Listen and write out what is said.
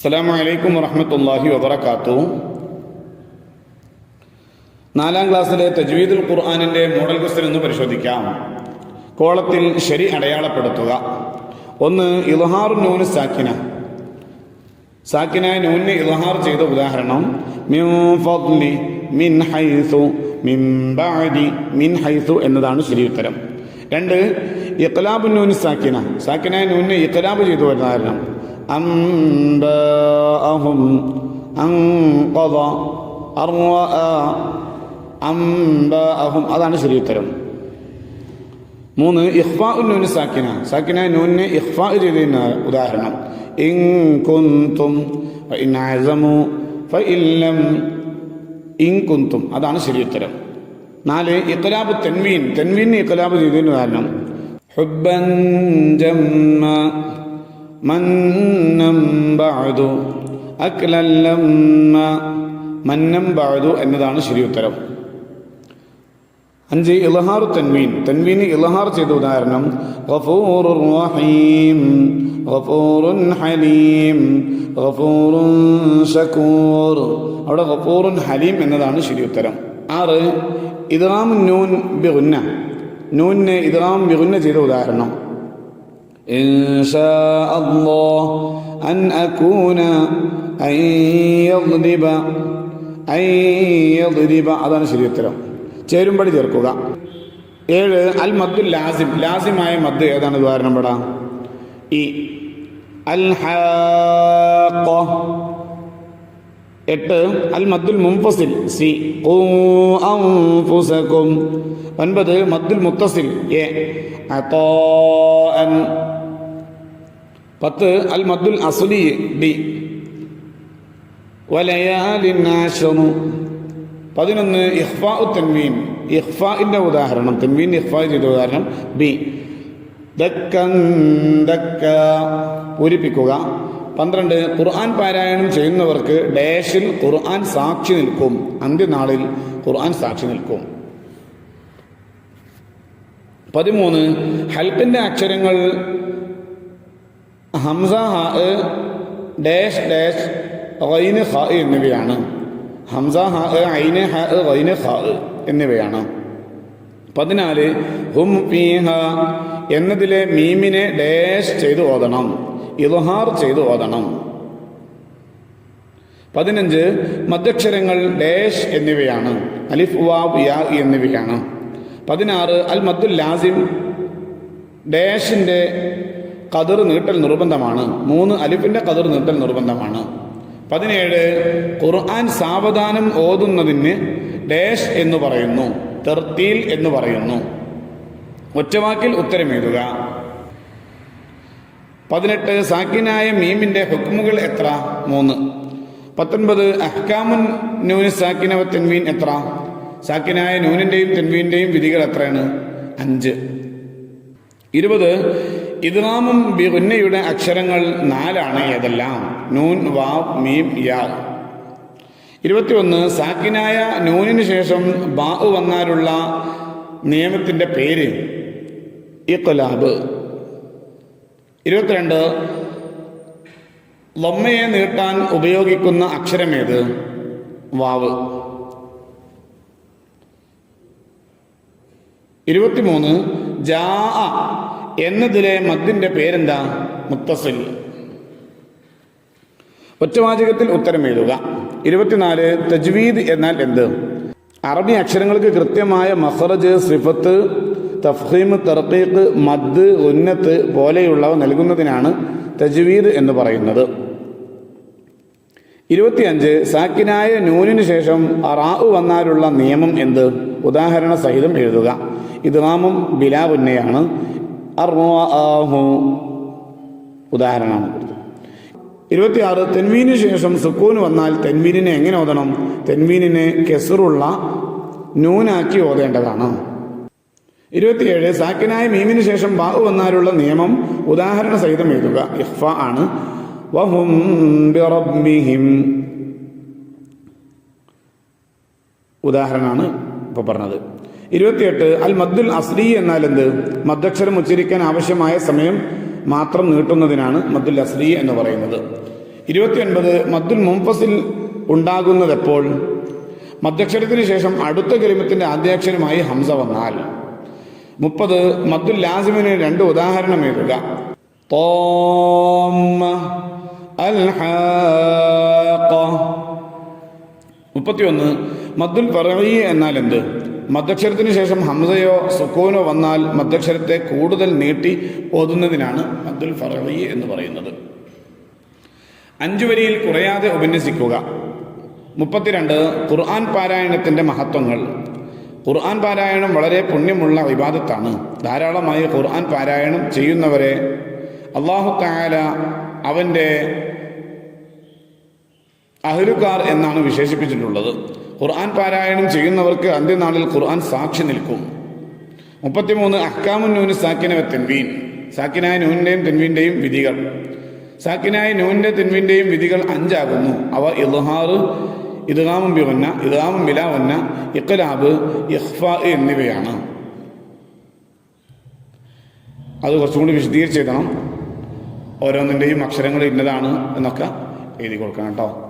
അസ്സലാമു അലൈക്കും വറഹ്മത്തുള്ളാഹി വബറകാത്തു. നാലാം ക്ലാസ്സിലെ തജ്വീദുൽ ഖുർആാനിന്റെ മോഡൽ ക്വസ്റ്റ്യൻ ഒന്ന് പരിശോധിക്കാം. കോളത്തിൽ ശരി അടയാളപ്പെടുത്തുക. ഒന്ന് ഇലഹാറു നൂന് സാക്കിന. സാക്കിന നൂന് ഇലഹാർ ചെയ്ത ഉദാഹരണം മിൻ മിൻ ഹൈസു മിൻ ഹൈസു എന്നതാണ് ശരി ഉത്തരം. രണ്ട് ഇത്തലാബ് നൂന് സാക്കിന. സാക്കിന നൂന് ഇഖ്ലാബ് ചെയ്ത ഉദാഹരണം അംബഅഹും അൻഖദ അർവഅ അംബഅഹും അതാണ് ശരി ഉത്തരം മൂന്ന് ഇഖ്ഫാ നൂന് സാക്കിന സാക്കിന നൂനിനെ ഇഖ്ഫാ ചെയ്തതിന് ഉദാഹരണം ഇൻ കുന്തും ഇൻ അസമു ഫഇല്ലം ഇൻ കുന്തും അതാണ് ശരി ഉത്തരം നാല് ഇഖ്ലാബ് തെൻവീൻ തെൻവീൻ ഇഖ്ലാബ് ചെയ്തതിന് ഉദാഹരണം ഹുബ്ബൻ ജമ്മ മന്നം ബഅദു അക്ലല്ലമ്മ മന്നം ബഅദു എന്നതാണ് ശരി ഉത്തരം. അഞ്ച് ഇലഹാർ തൻവീൻ. തൻവീൻ ഇലഹാർ ചെയ്ത ഉദാഹരണം ഗഫൂറുർ റഹീം ഗഫൂറുൻ ഹലീം ഗഫൂറുൻ ഷക്കൂർ അവിടെ ഗഫൂറുൻ ഹലീം എന്നതാണ് ശരി ഉത്തരം. ആറ് ഇദ്റാം നൂൻ ബിഗുന്ന. നൂനിനെ ഇദ്റാം ബിഗുന്ന ചെയ്ത ഉദാഹരണം. إن شاء الله أن أكون أن يضرب أن يضرب അതാണ് ശരി ഉത്തരം ചേരുംപടി ചേർക്കുക ഏഴ് അൽ മദ്ദുൽ ലാസിം ലാസിമായ മദ് ഏതാണ് ഉദാഹരണം പെടാ ഈ അൽ ഹാഖ എട്ട് അൽ മദ്ദുൽ മുംഫസിൽ സി ഖൂ അൻഫുസകും ഒൻപത് മദ്ദുൽ മുത്തസിൽ എ അതാഅൻ പത്ത് അൽ മദ്ദുൽ അസുലി ഡി. വലയാലിൻ ആശറു പതിനൊന്ന് ഇഹ്ഫാ ഉ തെൻവീൻ. ഇഹ്ഫാഇന്റെ ഉദാഹരണം തെൻവീൻ ഇഹ്ഫാ ചെയ്ത ഉദാഹരണം ബി. ദക്കൻ ദക്ക. പൂരിപ്പിക്കുക. പന്ത്രണ്ട് ഖുർആൻ പാരായണം ചെയ്യുന്നവർക്ക് ഡാഷിൽ ഖുർആൻ സാക്ഷി നിൽക്കും. അന്ത്യനാളിൽ ഖുർആൻ സാക്ഷി നിൽക്കും. പതിമൂന്ന് ഹൽപ്പിന്റെ അക്ഷരങ്ങൾ ഹംസ ഹ ഡാഷ് ഡാഷ് റൈന് ഹ എന്നിവയാണ്. ഹംസ ഹ ഐന് ഹ റൈന് ഹ എന്നിവയാണ്. പതിനാല് ഹും ഫീഹ എന്നതിലെ മീമിനെ ഡാഷ് ചെയ്ത് ഓതണം ഇൽഹാർ ചെയ്ത് ഓതണം. പതിനഞ്ച് മധ്യക്ഷരങ്ങൾ ഡാഷ് എന്നിവയാണ് അലിഫ് വാബ് യാ എന്നിവയാണ്. പതിനാറ് അൽ മദ്ദുൽ ലാസിം ഡാഷിന്റെ കതിർ നീട്ടൽ നിർബന്ധമാണ്. മൂന്ന് അലിഫിന്റെ കതിർ നീട്ടൽ നിർബന്ധമാണ്. പതിനേഴ് ഖുർആൻ സാവധാനം ഓതുന്നതിന് ഡേഷ് എന്ന് പറയുന്നു തെർത്തീൽ എന്ന് പറയുന്നു. ഒറ്റവാക്കിൽ ഉത്തരം എഴുതുക. പതിനെട്ട് സാക്കിനായ മീമിന്റെ ഹുക്മുകൾ എത്ര? മൂന്ന്. പത്തൊൻപത് അഹ്കാമുൻ നൂന് സാക്കിനവ തെൻവീൻ എത്ര? സാക്കിനായ ന്യൂനിന്റെയും തെൻവീന്റെയും വിധികൾ എത്രയാണ്? അഞ്ച്. ഇരുപത് ഇദ്റാമും ബിഗുന്നയുടെ അക്ഷരങ്ങൾ നാലാണ് ഏതെല്ലാം? നൂൻ വാവ് മീം യാ. ഇരുപത്തിയൊന്ന് സാക്കിനായ നൂനിന് ശേഷം ബാ വന്നാലുള്ള നിയമത്തിന്റെ പേര് ഇഖ്ലാബ്. ഇരുപത്തിരണ്ട് ലൊമ്മയെ നീട്ടാൻ ഉപയോഗിക്കുന്ന അക്ഷരമേത് വാവ്. ഇരുപത്തിമൂന്ന് ജാ എന്നതിലെ മദ്ദിന്റെ പേരെന്താ? മുത്തസിൽ. ഒറ്റവാചകത്തിൽ ഉത്തരം എഴുതുക. ഇരുപത്തിനാല് തജ്വീദ് എന്നാൽ എന്ത്? അറബി അക്ഷരങ്ങൾക്ക് കൃത്യമായ മഹറജ് സിഫത്ത് തഫ്ഹീം തർക്കീഖ് മദ് ഉന്നത്ത് പോലെയുള്ളവ നൽകുന്നതിനാണ് തജ്വീദ് എന്ന് പറയുന്നത്. ഇരുപത്തിയഞ്ച് സാക്കിനായ നൂനിന് ശേഷം അറാവ് വന്നാലുള്ള നിയമം എന്ത്? ഉദാഹരണ സഹിതം എഴുതുക. ഇദ്റാമും ബിലാവുന്നയാണ് ഉദാഹരണമാണ് ഇരുപത്തിയാറ് തെന്മീന് ശേഷം സുക്കൂന് വന്നാൽ തെൻവീനിനെ എങ്ങനെ ഓതണം? തെൻവീനിനെ കെസറുള്ള നൂനാക്കി ഓതേണ്ടതാണ്. ഇരുപത്തിയേഴ് സാക്കിനായ മീമിന് ശേഷം ബാഹു വന്നാലുള്ള നിയമം ഉദാഹരണ സഹിതം എഴുതുക. ഇഹ്ഫ ആണ്. വഹും ഉദാഹരണമാണ് ഇപ്പൊ പറഞ്ഞത്. ഇരുപത്തിയെട്ട് അൽ മദ്ദുൽ അസ്ലി എന്നാൽ എന്ത്? മദ്ദക്ഷരം ഉച്ചരിക്കാൻ ആവശ്യമായ സമയം മാത്രം നീട്ടുന്നതിനാണ് മദ്ദുൽ അസ്ലി എന്ന് പറയുന്നത്. ഇരുപത്തിയൊൻപത് മദ്ദുൽ മുംഫസിൽ ഉണ്ടാകുന്നതെപ്പോൾ മദ്യക്ഷരത്തിന് ശേഷം അടുത്ത കലിമത്തിന്റെ ആദ്യാക്ഷരമായി ഹംസ വന്നാൽ. മുപ്പത് മദ്ദുൽ ലാസിമിന് രണ്ട് ഉദാഹരണം എഴുതുക. മുപ്പത്തിയൊന്ന് മദ്ദുൽ ഫറഈ എന്നാൽ എന്ത്? മദ്ദക്ഷരത്തിന് ശേഷം ഹംസയോ സുക്കൂനോ വന്നാൽ മധ്യക്ഷരത്തെ കൂടുതൽ നീട്ടി ഓതുന്നതിനാണ് മദ്ദുൽ ഫറവി എന്ന് പറയുന്നത്. അഞ്ചു വരിയിൽ കുറയാതെ ഉപന്യസിക്കുക. മുപ്പത്തിരണ്ട് ഖുർആൻ പാരായണത്തിന്റെ മഹത്വങ്ങൾ. ഖുർആൻ പാരായണം വളരെ പുണ്യമുള്ള വിവാദത്താണ് ധാരാളമായി ഖുർആൻ പാരായണം ചെയ്യുന്നവരെ അള്ളാഹു താല അവന്റെ അഹ്ലുക്കാർ എന്നാണ് വിശേഷിപ്പിച്ചിട്ടുള്ളത്. ഖുർആൻ പാരായണം ചെയ്യുന്നവർക്ക് അന്ത്യനാളിൽ ഖുർആൻ സാക്ഷി നിൽക്കും. മുപ്പത്തിമൂന്ന് അഹ്കാമുൻ നൂന് സാക്കിന തെൻവീൻ. സാക്കിനായ നൂനിന്റെയും തെൻവീന്റെയും വിധികൾ. സാക്കിനായ നൂനിന്റെ തെൻവീന്റെയും വിധികൾ അഞ്ചാകുന്നു. അവ ഇൽഹാർ ഇദ്ഗാമും ബിവന്ന ഇദ്ഗാമും ബിലാവന്ന ഇഖ്ലാബ് ഇഹ്ഫ എന്നിവയാണ്. അത് കുറച്ചും കൂടി വിശദീകരിച്ച് എഴുതണം. ഓരോന്നിന്റെയും അക്ഷരങ്ങൾ ഇന്നതാണ് എന്നൊക്കെ എഴുതി കൊടുക്കണം കേട്ടോ.